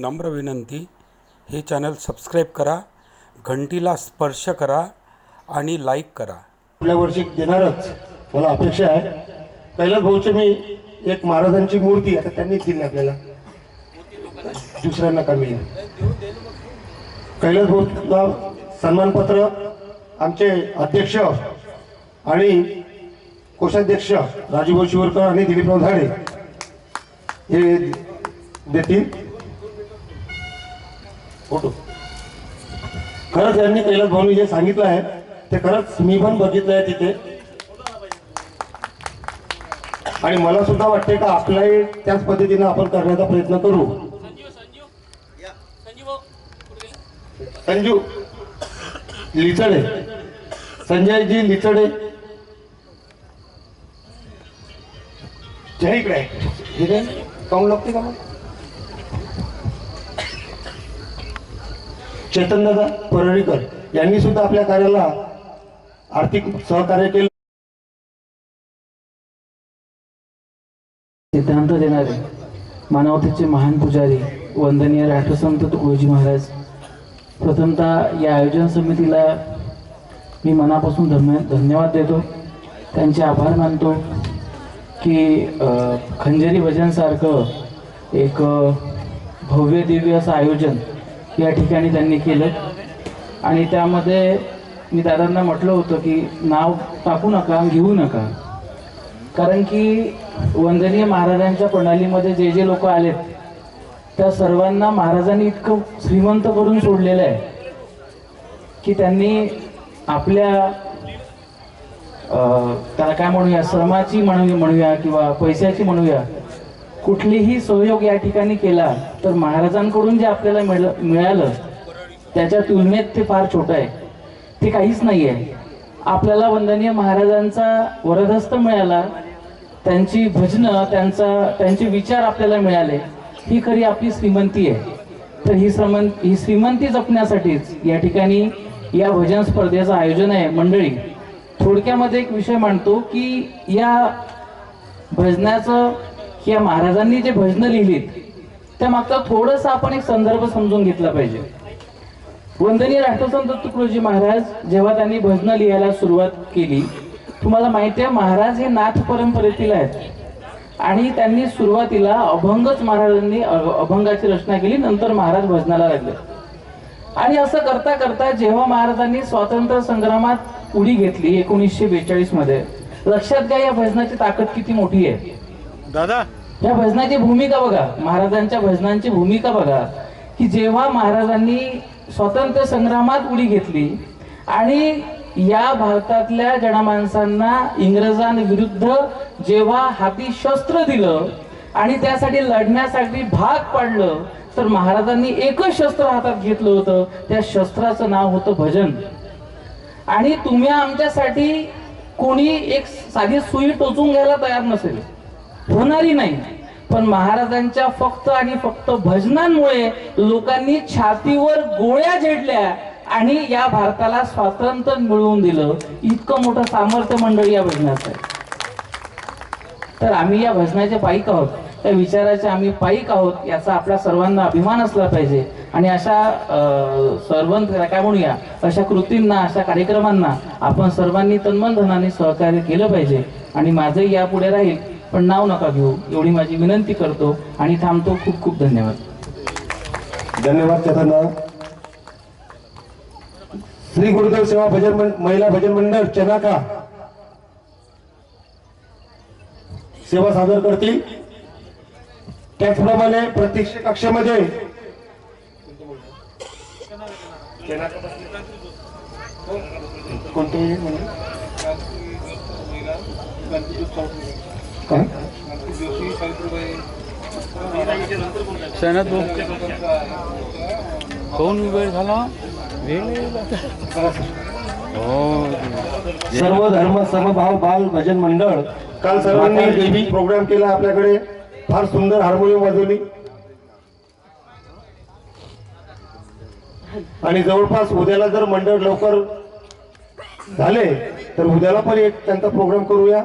नम्र विनंती हे चॅनल सबस्क्राईब करा घंटीला स्पर्श करा आणि लाईक करा. पुढल्या वर्षी देणारच मला अपेक्षा आहे. कैलास भाऊची मी एक महाराजांची मूर्ती आता त्यांनीच दिली आपल्याला. दुसऱ्यांना कमी कैलास भाऊला सन्मानपत्र आमचे अध्यक्ष आणि कोषाध्यक्ष राजूभाऊ शिवरकर आणि दिलीपराव झाडे हे देतील. खरंच यांनी कैलास भाऊनी जे सांगितलं आहे ते खरंच मी पण बघितलं आहे तिथे. आणि मला सुद्धा वाटते का आपल्याही त्याच पद्धतीने आपण करण्याचा प्रयत्न करू. संजू लिचडे संजयजी लिचडे जय इकडे. हे लागते का मग? चेतनदादा परळीकर यांनी सुद्धा आपल्या कार्याला आर्थिक सहकार्य केलं. सिद्धांत देणारे मानवतेचे महान पुजारी वंदनीय राष्ट्रसंत तुकडोजी महाराज प्रथमतः या आयोजन समितीला मी मनापासून धन्य धन्यवाद देतो. त्यांचे आभार मानतो की अ, खंजरी भजनसारखं एक भव्य दिव्य असं आयोजन या ठिकाणी त्यांनी केलं. आणि त्यामध्ये मी दादांना म्हटलं होतं की नाव टाकू नका घेऊ नका. कारण की वंदनीय महाराजांच्या प्रणालीमध्ये जे जे लोक आलेत त्या सर्वांना महाराजांनी इतकं श्रीमंत करून सोडलेलं आहे की त्यांनी आपल्या त्याला काय म्हणूया श्रमाची म्हणू म्हणूया किंवा पैशाची म्हणूया कुठलीही सहयोग या ठिकाणी केला तर महाराजांकडून जे आपल्याला मिळालं त्याच्या तुलनेत ते फार छोटं आहे. ते काहीच नाही आहे आपल्याला वंदनीय महाराजांचा वरदहस्त मिळाला त्यांची भजनं त्यांचा त्यांचे विचार आपल्याला मिळाले ही खरी आपली श्रीमंती आहे. तर ही श्रमन ही श्रीमंती जपण्यासाठीच या ठिकाणी या भजन स्पर्धेचं आयोजन आहे. मंडळी थोडक्यामध्ये एक विषय मांडतो की या भजनाचं या महाराजांनी जे भजनं लिहिलीत त्या मागचा थोडंसं आपण एक संदर्भ समजून घेतला पाहिजे. वंदनीय राष्ट्रसंत तुकडोजी महाराज जेव्हा त्यांनी भजनं लिहायला सुरुवात केली तुम्हाला माहिती आहे महाराज हे नाथ परंपरेतील आहेत. आणि त्यांनी सुरुवातीला अभंगच महाराजांनी अभंगाची रचना केली नंतर महाराज भजनाला लागले. आणि असं करता करता जेव्हा महाराजांनी स्वातंत्र्य संग्रामात उडी घेतली एकोणीसशे बेचाळीसमध्ये लक्षात घ्या या भजनाची ताकद किती मोठी आहे. दादा या भजनाची भूमिका बघा. महाराजांच्या भजनांची भूमिका बघा. की जेव्हा महाराजांनी स्वातंत्र्य संग्रामात उडी घेतली आणि या भारतातल्या जनमानसांना इंग्रजांविरुद्ध जेव्हा हाती शस्त्र दिलं आणि त्यासाठी लढण्यासाठी भाग पाडलं तर महाराजांनी एकच शस्त्र हातात घेतलं होतं. त्या शस्त्राचं नाव होतं भजन. आणि तुम्ही आमच्यासाठी कोणी एक साधी सुई टोचून घ्यायला तयार नसेल. होणारी नाही. पण महाराजांच्या फक्त आणि फक्त भजनांमुळे लोकांनी छातीवर गोळ्या झेडल्या आणि या भारताला स्वातंत्र्य मिळवून दिलं. इतकं मोठं सामर्थ्य मंडळी या भजनाचं आहे. तर आम्ही या भजनाचे पाईक आहोत. त्या विचाराचे आम्ही पाईक आहोत याचा आपल्या सर्वांना अभिमान असला पाहिजे. आणि अशा सर्वांत काय म्हणूया अशा कृतींना अशा कार्यक्रमांना आपण सर्वांनी तन्मन धनाने सहकार्य केलं पाहिजे. आणि माझंही यापुढे राहील. पण नाव नका घेऊ. एवढी माझी विनंती करतो आणि थांबतो. खूप खूप धन्यवाद. धन्यवाद चेतन श्री गुरुदेव सेवा भजन महिला भजन मंडळ चनाका. सेवा सादर करतील. त्याचप्रमाणे प्रत्यक्ष कक्षामध्ये कोणते? म्हणजे? काय? शहनात कोण वेळ झाला? हो. सर्व धर्म समभाव बाल भजन मंडळ काल सर्वांनी देवी प्रोग्राम केला आपल्याकडे फार सुंदर हार्मोनियम वाजवली. आणि जवळपास उद्याला जर मंडळ लवकर झाले तर उद्याला पण एक त्यांचा प्रोग्राम करूया.